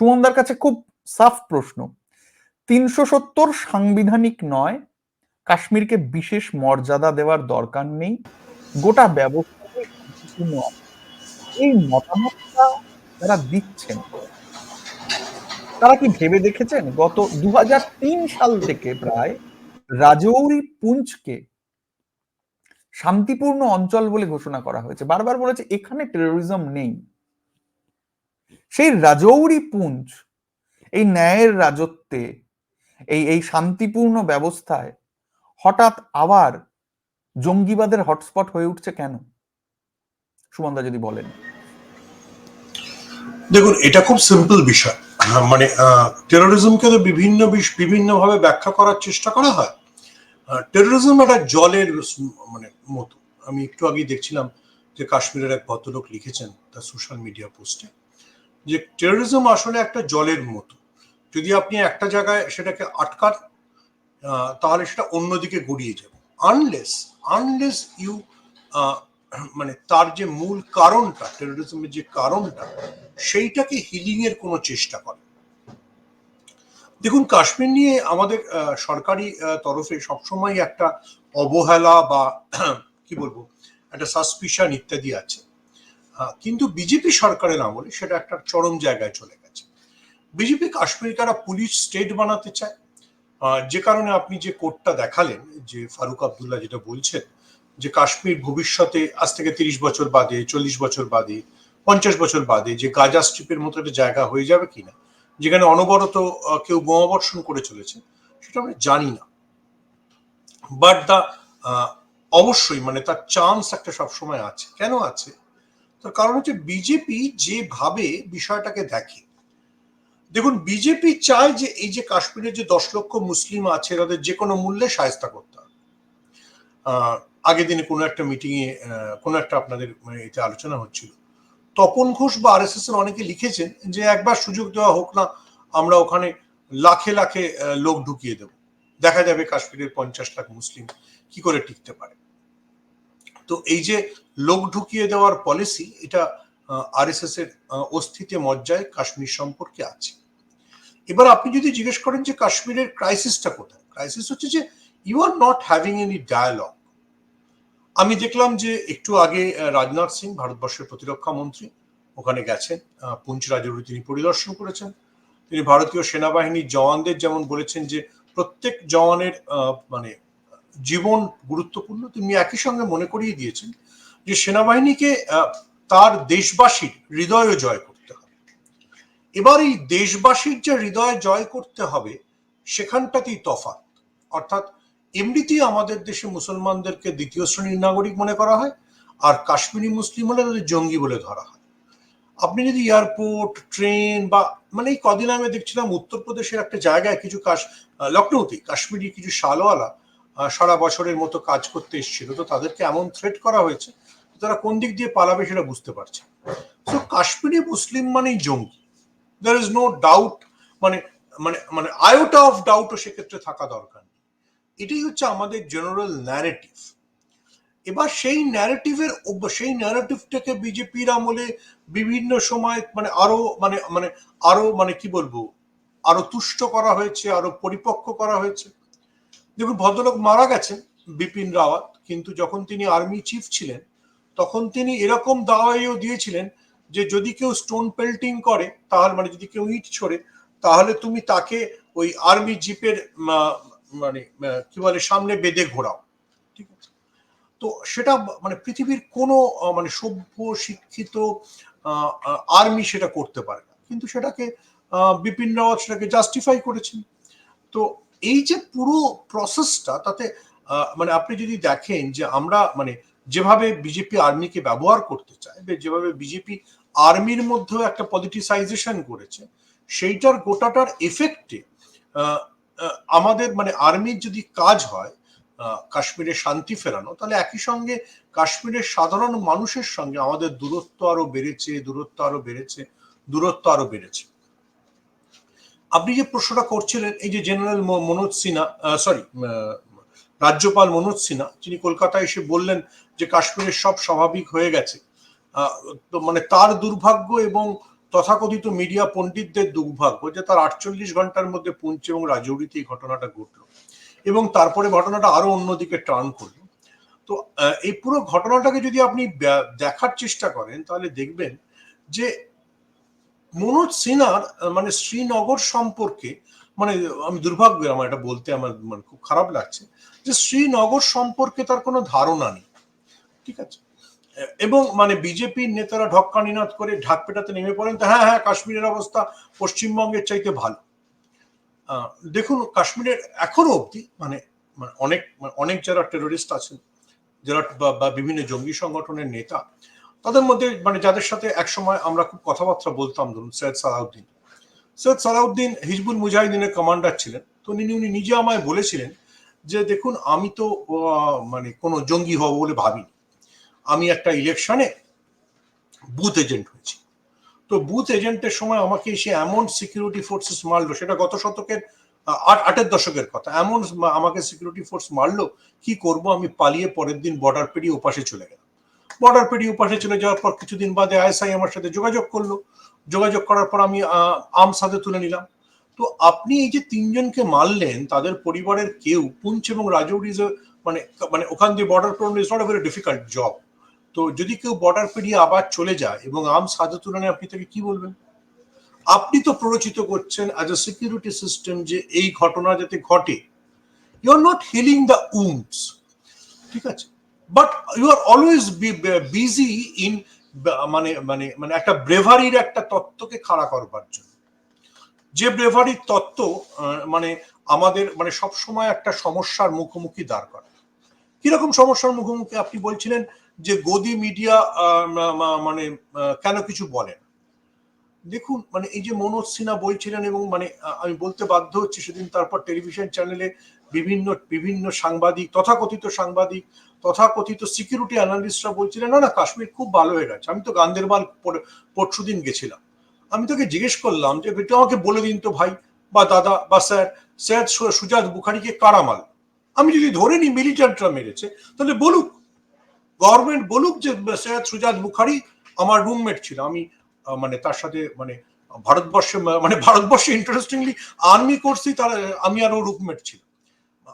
সুমনদার কাছে খুব সাফ প্রশ্ন। তিনশো সত্তর সাংবিধানিক নয়, কাশ্মীরকে বিশেষ মর্যাদা দেওয়ার দরকার নেই, গোটা ব্যবস্থা এই মতামতটা যারা দিচ্ছেন, তারা কি ভেবে দেখেছেন? গত দু হাজার তিন সাল থেকে প্রায় রাজৌরি পুঞ্চকে শান্তিপূর্ণ অঞ্চল বলে ঘোষণা করা হয়েছে। বারবার বলেছে, এখানে টেরোরিজম নেই। সেই রাজৌরি পুঞ্জ, এই ন্যায়ের রাজত্বে, এই এই শান্তিপূর্ণ ব্যবস্থায় হঠাৎ আবার জঙ্গিবাদের হটস্পট হয়ে উঠছে কেন? সুমন্দা যদি বলেন। দেখুন, এটা খুব সিম্পল বিষয়। মানে টেরোরিজমকে তো বিভিন্ন বিভিন্নভাবে ব্যাখ্যা করার চেষ্টা করা হয়। টেরোরিজম একটা জলের মানে মতো। আমি একটু আগেই দেখছিলাম যে কাশ্মীরের এক ভদ্রলোক লিখেছেন তার সোশ্যাল মিডিয়া পোস্টে যে টেরোরিজম আসলে একটা জলের মতো। যদি আপনি একটা জায়গায় সেটাকে আটকান তাহলে সেটা অন্যদিকে গড়িয়ে যাবে। আনলেস আনলেস ইউ মানে তার যে মূল কারণটা টেরোরিজমের যে কারণটা, সেইটাকে হিলিং এর কোনো চেষ্টা করে। দেখুন, কাশ্মীর নিয়ে আমাদের সরকারি তরফে সবসময় একটা অবহেলা বা কি বলব, একটা সাসপিশন ইত্যাদি আছে। কিন্তু বিজেপি সরকারের আমলে সেটা একটা চরম জায়গায় চলে গেছে। বিজেপি কাশ্মীর একটা পুলিশ স্টেট বানাতে চায়? যে কারণে আপনি যে কোর্টটা দেখালেন, যে ফারুক আবদুল্লাহ যেটা বলছেন, যে কাশ্মীর ভবিষ্যতে আজ থেকে তিরিশ বছর বাদে, চল্লিশ বছর বাদে, পঞ্চাশ বছর বাদে যে গাজা স্ট্রিপের মতো একটা জায়গা হয়ে যাবে কিনা, যেখানে অনবরত কেউ বোমাবর্ষণ করে চলেছে, সেটা আমরা জানি না। বাট দা অবশ্যই মানে তার চান্স একটা সবসময় আছে। কেন আছে? তার কারণ হচ্ছে বিজেপি যেভাবে বিষয়টাকে দেখে। দেখুন বিজেপি চায় যে এই যে কাশ্মীরের যে দশ লক্ষ মুসলিম আছে, তাদের যে কোনো মূল্যে সায়স্তা করতে আগের দিনে কোনো একটা মিটিংয়ে কোনো একটা আপনাদের এতে আলোচনা হচ্ছিল। তপন ঘোষ বা আর এর অনেকে লিখেছেন যে একবার সুযোগ দেওয়া হোক না, আমরা ওখানে লাখে লাখে লোক ঢুকিয়ে দেব। দেখা যাবে কাশ্মীরের পঞ্চাশ লাখ মুসলিম কি করে টিকতে পারে। তো এই যে লোক ঢুকিয়ে দেওয়ার পলিসি এটা আর এস এর অস্তিত্বে মজ্জায় কাশ্মীর সম্পর্কে আছে। এবার আপনি যদি জিজ্ঞেস করেন যে কাশ্মীরের ক্রাইসিসটা কোথায়? ক্রাইসিস হচ্ছে যে you are not having any dialogue আমি দেখলাম যে একটু আগে রাজনাথ সিং, ভারতবর্ষের প্রতিরক্ষা মন্ত্রী, ওখানে গেছেন। পুঞ্চ রাজৌরি তিনি পরিদর্শন করেছেন। তিনি ভারতীয় সেনাবাহিনীর জওয়ানদের যেমন বলেছেন যে প্রত্যেক জওয়ানের মানে জীবন গুরুত্বপূর্ণ, তিনি একই সঙ্গে মনে করিয়ে দিয়েছেন যে সেনাবাহিনীকে তার দেশবাসীর হৃদয় জয় করতে হবে। এবার এই দেশবাসীর যে হৃদয় জয় করতে হবে, সেখানটাতেই তফাৎ। অর্থাৎ এমনিতেই আমাদের দেশে মুসলমানদেরকে দ্বিতীয় শ্রেণির নাগরিক মনে করা হয়, আর কাশ্মীরি মুসলিম হলে তাদের জঙ্গি বলে ধরা হয়। আপনি যদি এয়ারপোর্ট, ট্রেন বা মানে এই কদিন আমি দেখছিলাম উত্তরপ্রদেশের একটা জায়গায় কিছু কাশ লখনৌতে কাশ্মীরি কিছু শালওয়ালা সারা বছরের মতো কাজ করতে এসেছিল। তো তাদেরকে এমন থ্রেট করা হয়েছে তারা কোন দিক দিয়ে পালাবে সেটা বুঝতে পারছে তো কাশ্মীরি মুসলিম মানেই জঙ্গি। দ্যার ইজ নো ডাউট মানে মানে মানে আয়োটা অফ ডাউটও সেক্ষেত্রে থাকা দরকার এটাই হচ্ছে আমাদের জেনারেল ন্যারেটিভ এবার সেই ন্যারেটিভের সেই ন্যারেটিভটাকে বিজেপির আমলে বিভিন্ন সময় মানে আরও মানে মানে আরও মানে কি বলব, আরও তুষ্ট করা হয়েছে, আরও পরিপক্ক করা হয়েছে। দেখুন, ভদ্রলোক মারা গেছেন, বিপিন রাওয়াত, কিন্তু যখন তিনি আর্মি চিফ ছিলেন, তখন তিনি এরকম দাওয়াইও দিয়েছিলেন যে যদি কেউ স্টোন পেল্টিং করে, তাহলে মানে যদি কেউ ইট ছড়ে, তাহলে তুমি তাকে ওই আর্মি জিপের মানে কি বলে, সামনে বেঁধে ঘোরাও। ঠিক আছে? তো সেটা মানে পৃথিবীর কোনো মানে সভ্য, শিক্ষিত আর্মি সেটা করতে পারে না। কিন্তু সেটাকে বিপিন রাওয়াত সেটাকে জাস্টিফাই করেছেন। তো এই যে পুরো প্রসেসটা তাতে মানে আপনি যদি দেখেন যে আমরা মানে যেভাবে বিজেপি আর্মিকে ব্যবহার করতে চায় যেভাবে বিজেপি আর্মির মধ্যেও একটা পলিটিসাইজেশন করেছে, সেইটার গোটাটার এফেক্টে আমাদের মানে আর্মির যদি কাজ হয় কাশ্মীরে শান্তি ফেরানো, তাহলে একই সঙ্গে কাশ্মীরের সাধারণ মানুষের সঙ্গে আমাদের দূরত্ব আরও বেড়েছে, দূরত্ব আরও বেড়েছে, দূরত্ব আরও বেড়েছে। আপনি যে প্রশ্নটা করছিলেন, এই যে জেনারেল মনোজ সিনহা সরি রাজ্যপাল মনোজ সিনহা, যিনি কলকাতায় এসে বললেন যে কাশ্মীরের সব স্বাভাবিক হয়ে গেছে তো মানে তার দুর্ভাগ্য এবং তথাকথিত মিডিয়া পণ্ডিতদের দুর্ভাগ্য যে তার আটচল্লিশ ঘণ্টার মধ্যে পুঞ্চ এবং রাজৌরিতে এই ঘটনাটা ঘটলো এবং তারপরে ঘটনাটা আরও অন্যদিকে টার্ন করল। তো এই পুরো ঘটনাটাকে যদি আপনি দেখার চেষ্টা করেন, তাহলে দেখবেন যে মনোজ সিনহার মানে শ্রীনগর সম্পর্কে মানে আমি দুর্ভাগ্য আমার এটা বলতে আমার মানে খুব খারাপ লাগছে, যে শ্রীনগর সম্পর্কে তার কোনো ধারণা নেই। ঠিক আছে? এবং মানে বিজেপির নেতারা ঢক্কানিনাদ করে ঢাক পেটাতে নেমে পড়েন, তো হ্যাঁ হ্যাঁ কাশ্মীরের অবস্থা পশ্চিমবঙ্গের চাইতে ভালো। দেখুন, কাশ্মীরের এখনও অবধি মানে মানে অনেক মানে অনেক যারা টেরোরিস্ট আছেন, যারা বা বিভিন্ন জঙ্গি সংগঠনের নেতা তাদের মধ্যে মানে যাদের সাথে একসময় আমরা খুব কথাবার্তা বলতাম, ধরুন সৈয়দ সালাউদ্দিন। সৈয়দ সালাউদ্দিন হিজবুল মুজাহিদিনের কমান্ডার ছিলেন, তো উনি উনি নিজে আমায় বলেছিলেন যে, দেখুন, আমি তো মানে কোনো জঙ্গি হব বলে ভাবিনি। আমি একটা ইলেকশনে বুথ এজেন্ট হয়েছি। তো বুথ এজেন্টের সময় আমাকে এসে এমন সিকিউরিটি ফোর্সেস মারলো, সেটা গত শতকের আট, আটের দশকের কথা, এমন আমাকে সিকিউরিটি ফোর্স মারলো, কি করব আমি পালিয়ে পরের দিন বর্ডার পেরিয়ে ওপাশে চলে গেলাম। বর্ডার পেরিয়ে ওপাশে চলে যাওয়ার পর কিছুদিন বাদে আইএসআই আমার সাথে যোগাযোগ করল। যোগাযোগ করার পর আমি আম হাতে তুলে নিলাম। তো আপনি এই যে তিনজনকে মারলেন, তাদের পরিবারের কেউ, পুঞ্চ এবং রাজৌরি মানে মানে ওখান দিয়ে border পেরোনো is not very difficult job তো যদি কেউ বর্ডার পেরিয়ে আবার চলে যায় এবং আম হাতে তুলে নেয়, আপনি তাকে কি বলবেন? আপনি তো প্ররোচিত করছেন অ্যাজ এ সিকিউরিটি সিস্টেম যে এই ঘটনা যাতে ঘটে। You are not healing the wounds ঠিক আছে? But you are always busy in মানে মানে মানে একটা ব্রেভারির একটা তত্ত্বকে খাড়া করবার জন্য। যে ব্রেভারির তত্ত্ব মানে আমাদের মানে সব সময় একটা সমস্যার মুখোমুখি দাঁড় করে কীরকম সমস্যার মুখোমুখি আপনি বলছিলেন যে গদি মিডিয়া মানে কেন কিছু বলেন দেখুন মানে এই যে মনোজ সিনহা বলছিলেন এবং মানে আমি বলতে বাধ্য হচ্ছি সেদিন তারপর টেলিভিশন চ্যানেলে বিভিন্ন বিভিন্ন সাংবাদিক, তথাকথিত সাংবাদিক তথাকথিত সিকিউরিটি অ্যানালিস্টরা বলছিলেন, না না, কাশ্মীর খুব ভালো হয়ে গেছে। আমি তো গান্দেরবাল পরশু দিন গেছিলাম। আমি তোকে জিজ্ঞেস করলাম যে একটু আমাকে বলে দিন তো ভাই, বা দাদা, বা স্যার স্যার সুজাত বুখারিকে কারা মারল? আমি যদি ধরে নিই মিলিটান্টরা মেরেছে, তাহলে বলুক গভর্নমেন্ট বলুক যে সৈয়দ সুজাত বুখারি আমার রুমমেট ছিল। আমি মানে তার সাথে মানে ভারতবর্ষে মানে ভারতবর্ষে ইন্টারেস্টিংলি আর্মি করছি তার, আমি আরও রুমমেট ছিলাম।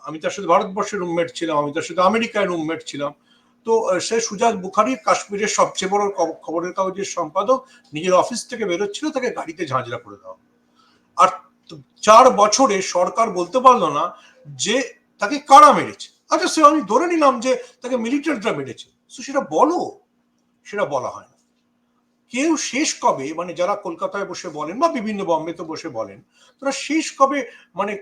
আমি তার সাথে ভারতবর্ষের রুমমেট ছিলাম, আমি তার সাথে আমেরিকায় রুমমেট ছিলাম। তো সে সুজাত বুখারি কাশ্মীরের সবচেয়ে বড় খবরের কাগজের সম্পাদক, নিজের অফিস থেকে বেরোচ্ছিল, তাকে গাড়িতে ঝাঁঝরা করে দেওয়া। আর চার বছরে সরকার বলতে পারল না যে তাকে কারা মেরেছে। আচ্ছা সে আমি ধরে নিলাম যে তাকে মিলিটারিরা মেরেছে। তো সেটা বলো। সেটা বলা হয় না। কেউ শেষ কবে মানে যারা কলকাতায় বসে বলেন বা বিভিন্ন বম্বেতে বসে বলেন, তারা শেষ কবে মানে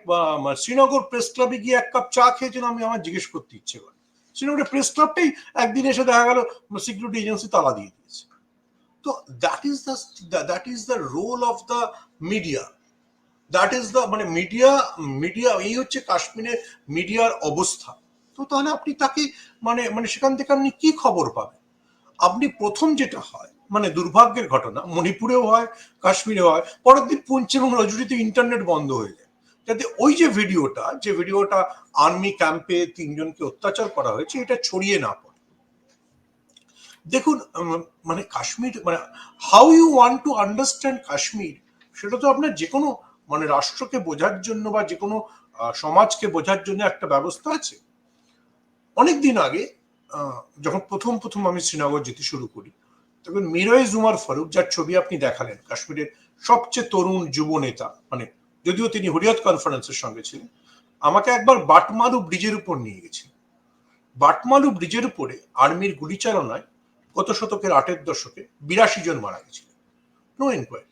শ্রীনগর প্রেস ক্লাবে গিয়ে এক কাপ চা খেয়েছেন আমি আমার জিজ্ঞেস করতে ইচ্ছে করে। শ্রীনগরের প্রেস ক্লাবটাই একদিন এসে দেখা গেল সিকিউরিটি এজেন্সি তালা দিয়ে দিয়েছে। তো that is the that is the role of the media that is the মানে মিডিয়া মিডিয়া এই হচ্ছে কাশ্মীরের মিডিয়ার অবস্থা। তো তাহলে আপনি তাকে মানে মানে সেখান থেকে আপনি কি খবর পাবেন? আপনি প্রথম যেটা হয় মানে দুর্ভাগ্যের ঘটনা। মণিপুরেও হয়, কাশ্মীরেও হয়। পরের দিন পুঞ্চ এবং রজুরিতে ইন্টারনেট বন্ধ হয়ে যায়। যাতে ওই যে ভিডিওটা যে ভিডিওটা আর্মি ক্যাম্পে তিনজনকে অত্যাচার করা হয়েছে, এটা ছড়িয়ে না পড়ে। দেখুন মানে কাশ্মীর মানে how you want to understand Kashmir, সেটা তো আপনার যে কোনো মানে রাষ্ট্রকে বোঝার জন্য বা যে কোনো সমাজকে বোঝার জন্য একটা ব্যবস্থা আছে। অনেক দিন আগে যখন প্রথম প্রথম আমি শ্রীনগর যেতে শুরু করি তখন মিরওয়েজ উমার ফারুক যার ছবি আপনি দেখালেন, কাশ্মীরের সবচেয়ে তরুণ যুব নেতা। মানে যদিও তিনি হুরিয়ত কনফারেন্সের সঙ্গে ছিলেন, আমাকে একবার বাটমালু ব্রিজের উপর নিয়ে গেছেন। বাটমালু ব্রিজের উপরে আর্মির গুলিচালনায় গত শতকের আটের দশকে বিরাশি জন মারা গেছিলেন। নো এনকোয়ারি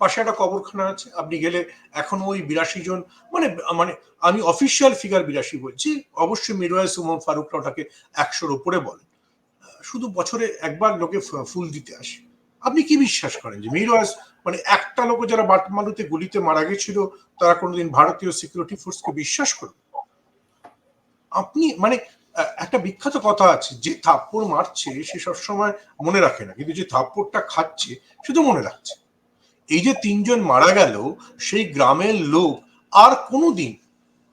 পাশে একটা কবরখানা আছে, আপনি গেলে এখনও ওই বিরাশি জন মানে মানে আমি অফিসিয়াল ফিগার বিরাশি বলছি, অবশ্যই মিরওয়াইজ উমর ফারুকরা ওটাকে একশোর উপরে বলেন। শুধু বছরে একবার লোকে ফুল দিতে আসে। আপনি কি বিশ্বাস করেন যে মিরওয়াইজ মানে একটা লোক যারা বাটমালুতে গুলিতে মারা গেছিল, তারা কোনোদিন ভারতীয় সিকিউরিটি ফোর্সকে বিশ্বাস করবে? আপনি মানে একটা বিখ্যাত কথা আছে, যে থাপ্পড় মারছে সে সবসময় মনে রাখে না, কিন্তু যে থাপ্পড়টা খাচ্ছে সে তো মনে রাখছে। এই যে তিনজন মারা গেল, সেই গ্রামের লোক আর কোনোদিন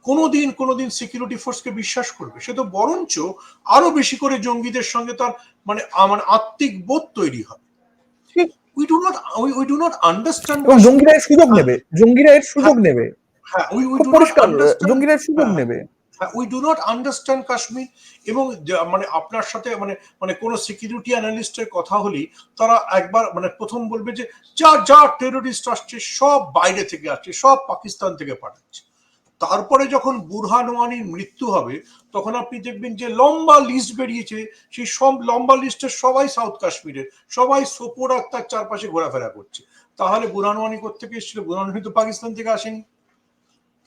কোনোদিন কোনোদিন সিকিউরিটি ফোর্সকে বিশ্বাস করবে। সে তো বরঞ্চ আরও বেশি করে জঙ্গিদের সঙ্গে তার মানে আ- মানে আত্মিক বোধ তৈরি হবে। We do not we do not understand জঙ্গিরা এর সুযোগ নেবে। জঙ্গিরা এর সুযোগ নেবে। হ্যাঁ we we do not understand জঙ্গিরা এর সুযোগ হ্যাঁ। নেবে। We do not understand Kashmir এবং মানে আপনার সাথে মানে মানে কোনো সিকিউরিটি অ্যানালিস্টের কথা হলেই তারা একবার মানে প্রথম বলবে যে যা যা টেরোরিস্ট আসছে সব বাইরে থেকে আসছে সব পাকিস্তান থেকে পাঠাচ্ছে। তারপরে যখন বুরহান ওয়ানির মৃত্যু হবে, তখন আপনি দেখবেন যে লম্বা লিস্ট বেরিয়েছে। সেই সব লম্বা লিস্টের সবাই সাউথ কাশ্মীরের সবাই সোপোর তার চারপাশে ঘোরাফেরা করছে। তাহলে বুরহান ওয়ানি কোথেকে এসেছিল? বুরহান ওয়ানি তো পাকিস্তান থেকে আসেনি।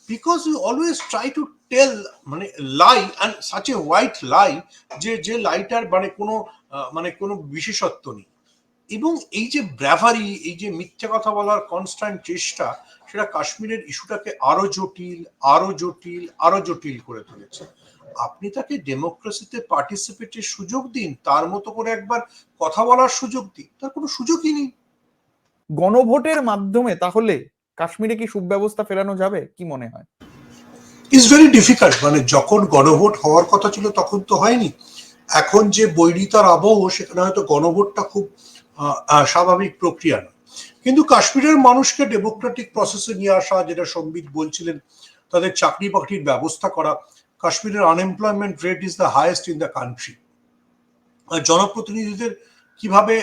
Because you always try to tell মানে lie and such a white lie যে যে লাইটার মানে কোনো মানে কোনো বিশেষত্ব নেই। এবং এই যে ব্র্যাভারি এই যে মিথ্যে কথা বলার কনস্ট্যান্ট চেষ্টা সেটা কাশ্মীরের ইস্যুটাকে আরও জটিল আরও জটিল আরও জটিল করে তুলেছে। আপনি তাকে ডেমোক্রেসিতে পার্টিসিপেটের সুযোগ দিন তার মতো করে একবার কথা বলার সুযোগ দিন তার কোনো সুযোগই নেই। গণভোটের মাধ্যমে তাহলে কাশ্মীরে কি সুব্যবস্থা ফেরানো যাবে কি মনে হয়? ইজ ভেরি ডিফিকাল্ট মানে যখন গণভোট হওয়ার কথা ছিল তখন তো হয়নি। এখন যে বৈরিতার আবহ সেখানে হয়তো গণভোটটা খুব স্বাভাবিক প্রক্রিয়া নয়। কিন্তু কাশ্মীরের মানুষকে ডেমোক্রেটিক প্রসেসে নিয়ে আসা, যেটা সম্বিত বলছিলেন, তাদের চাকরি বাকরির ব্যবস্থা করা, কাশ্মীরের unemployment rate is the highest in the country জনপ্রতিনিধিদের কীভাবে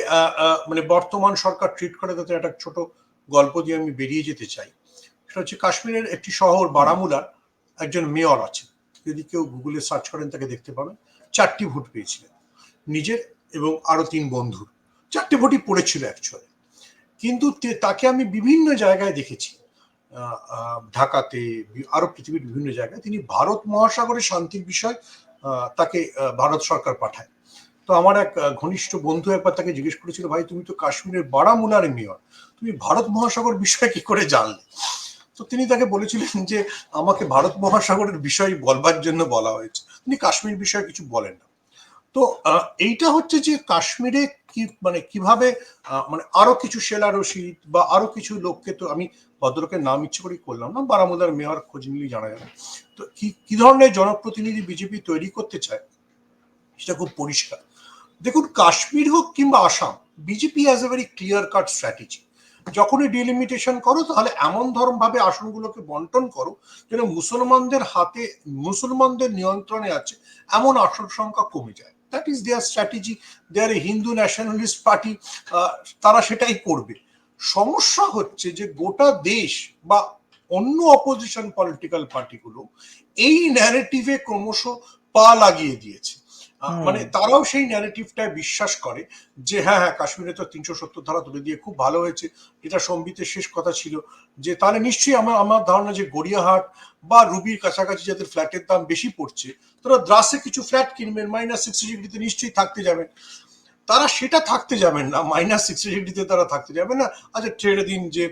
মানে বর্তমান সরকার ট্রিট করে, তাতে একটা ছোট গল্প দিয়ে আমি বেরিয়ে যেতে চাই। সেটা হচ্ছে কাশ্মীরের একটি শহর বারামুলার একজন মেয়র আছে যদি কেউ গুগলে সার্চ করেন, তাকে দেখতে পাবেন। চারটি ভোট পেয়েছিলেন। নিজের এবং আরও তিন বন্ধুর। চারটি ভোটই পড়েছিল অ্যাকচুয়ালি কিন্তু তাকে আমি বিভিন্ন জায়গায় দেখেছি। ঢাকাতে আরও পৃথিবীর বিভিন্ন জায়গায়। তিনি ভারত মহাসাগরের শান্তির বিষয় তাকে ভারত সরকার পাঠায়। তো আমার এক ঘনিষ্ঠ বন্ধু একবার তাকে জিজ্ঞেস করেছিল, ভাই, তুমি তো কাশ্মীরের বারামুলার মেয়র। তুমি ভারত মহাসাগর বিষয়ে কি করে জানলে? তো তিনি তাকে বলেছিলেন যে, আমাকে ভারত মহাসাগরের বিষয় বলবার জন্য বলা হয়েছে। তিনি কাশ্মীর বিষয়ে কিছু বলেন না। তো এইটা হচ্ছে যে কাশ্মীরে কি মানে কীভাবে মানে আরও কিছু সেলা রশিদ বা আরও কিছু লোককে তো আমি ভদ্রলোকের নাম ইচ্ছে করেই করলাম না, বারামুলার মেয়র খোঁজ নিলেই জানা যাবে। তো কি কি ধরনের জনপ্রতিনিধি বিজেপি তৈরি করতে চায়? সেটা খুব পরিষ্কার। দেখুন, কাশ্মীর হোক কিংবা Assam, BJP has a very clear cut strategy যখনই ডিলিমিটেশন করো, তাহলে এমন ধরন ভাবে আসনগুলোকে বন্টন করো যেন মুসলমানদের হাতে, মুসলমানদের নিয়ন্ত্রণে আছে, এমন আসন সংখ্যা কমে যায়। That is their strategy their Hindu nationalist party তারা সেটাই করবে। সমস্যা হচ্ছে যে গোটা দেশ বা অন্য অপোজিশন পলিটিক্যাল পার্টিগুলো এই ন্যারেটিভে ক্রমশ পা লাগিয়ে দিয়েছে। মানে তারাও সেই ন্যারেটিভটায় বিশ্বাস করে যে হ্যাঁ হ্যাঁ কাশ্মীরে তো তিনশো সত্তর ধারা তুলে দিয়ে খুব ভালো হয়েছে। এটা সম্বিতের শেষ কথা ছিল যে তাহলে নিশ্চয়ই আমার আমার ধারণা যে গড়িয়াহাট বা রুবির কাছাকাছি যাদের ফ্ল্যাটের দাম বেশি পড়ছে তারা দ্রাসে কিছু ফ্ল্যাট কিনবেন মাইনাস সিক্সটি ডিগ্রিতে নিশ্চয়ই থাকতে যাবেন। তারা সেটা থাকতে যাবেন না মাইনাস সিক্সটি ডিগ্রিতে তারা থাকতে যাবেন না। আচ্ছা ছেড়ে দিন যে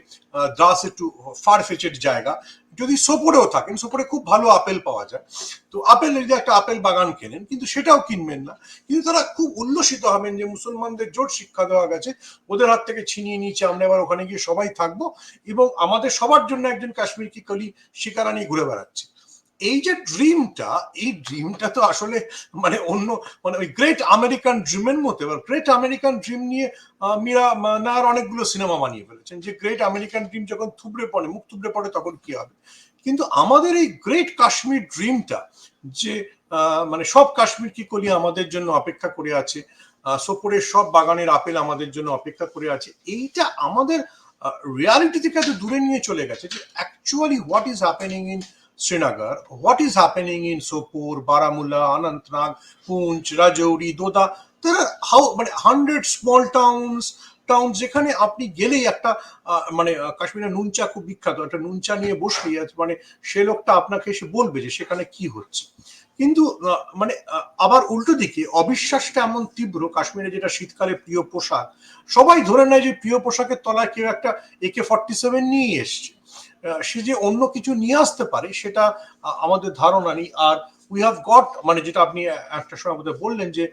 দ্রাস একটু ফার ফেচেড জায়গা যদি সোপোরেও থাকেন, সোপোরে খুব ভালো আপেল পাওয়া যায়। তো আপেল যদি একটা আপেল বাগান কেনেন, কিন্তু সেটাও কিনবেন না। কিন্তু তারা খুব উল্লসিত হবেন যে মুসলমানদের জোট শিক্ষা দেওয়া গেছে, ওদের হাত থেকে ছিনিয়ে নিয়েছে, আমরা এবার ওখানে গিয়ে সবাই থাকব এবং আমাদের সবার জন্য একজন কাশ্মীর কি কলি শিকারা নিয়ে ঘুরে বেড়াচ্ছে। এই যে ড্রিমটা এই ড্রিমটা তো আসলে মানে অন্য মানে ওই গ্রেট আমেরিকান ড্রিমের মতো, এবার গ্রেট আমেরিকান ড্রিম নিয়ে মীরা নায়ার অনেকগুলো সিনেমা বানিয়ে ফেলেছেন। যে গ্রেট আমেরিকান ড্রিম যখন থুবড়ে পড়ে, মুখ থুবড়ে পড়ে, তখন কি হবে? কিন্তু আমাদের এই গ্রেট কাশ্মীর ড্রিমটা যে মানে সব কাশ্মীর কি কলি আমাদের জন্য অপেক্ষা করে আছে সোপোরের সব বাগানের আপেল আমাদের জন্য অপেক্ষা করে আছে, এইটা আমাদের রিয়ালিটি থেকে এত দূরে নিয়ে চলে গেছে যে actually what is happening in Srinagar what is happening in Sopore Baramulla Anantnag Poonch Rajouri Doda তারা হাউ মানে হান্ড্রেড স্মল টাউনস টাউন যেখানে আপনি গেলেই একটা মানে কাশ্মীরের নুনচা খুব বিখ্যাত। একটা নুনচা নিয়ে বসলেই মানে সে লোকটা আপনাকে এসে বলবে যে সেখানে কি হচ্ছে। কিন্তু মানে আবার উল্টো দিকে অবিশ্বাসটা এমন তীব্র, কাশ্মীরে যেটা শীতকালে প্রিয় পোশাক, সবাই ধরে নেয় যে প্রিয় পোশাকের তলায় কেউ একটা একে ফর্টি সেভেন নিয়ে এসছে। সে যে অন্য কিছু নিয়ে আসতে পারে সেটা আমাদের ধারণা নেই। আর উই হ্যাভ গট মানে যেটা আপনি একটা সময় বোধহয় বললেন যে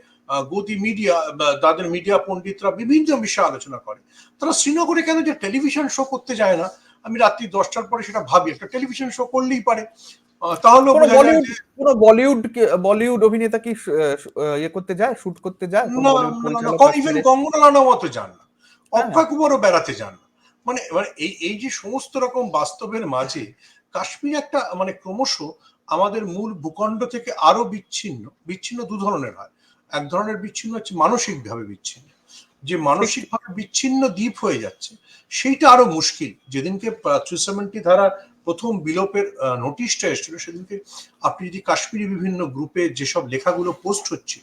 গদি মিডিয়া তাদের মিডিয়া পণ্ডিতরা বিভিন্ন বিষয়ে আলোচনা করে। তারা শ্রীনগরে কেন যে টেলিভিশন শো করতে যায় না আমি রাত্রি দশটার পরে সেটা ভাবি। একটা টেলিভিশন শো করলেই পারে। আহ, তাহলেও কোনো বলিউড বলিউড অভিনেতা কি ইয়ে করতে যায় শুট করতে যায়? ইভেন কাশ্মীরে? কঙ্গনা রানাওয়াতও যান না। অক্ষয় কুমারও বেড়াতে যান না। মানে মানে এই এই যে সমস্ত রকম বাস্তবের মাঝে কাশ্মীর একটা মানে ক্রমশ আমাদের মূল ভূখণ্ড থেকে আরও বিচ্ছিন্ন বিচ্ছিন্ন দু ধরনের হয়। এক ধরনের বিচ্ছিন্ন হচ্ছে মানসিকভাবে বিচ্ছিন্ন। যে মানসিকভাবে বিচ্ছিন্ন দ্বীপ হয়ে যাচ্ছে, সেইটা আরও মুশকিল। যেদিনকে থ্রি ধারা প্রথম বিলোপের নোটিশটা এসেছিল সেদিনকে। আপনি যদি কাশ্মীরি বিভিন্ন গ্রুপে যেসব লেখাগুলো পোস্ট হচ্ছে,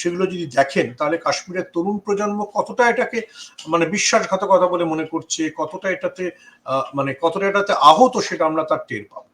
সেগুলো যদি দেখেন, তাহলে কাশ্মীরের তরুণ প্রজন্ম কতটা এটাকে মানে বিশ্বাসঘাতকতা বলে মনে করছে, কতটা এটাতে মানে কতটা এটাতে আহত সেটা আমরা তার টের পাবো।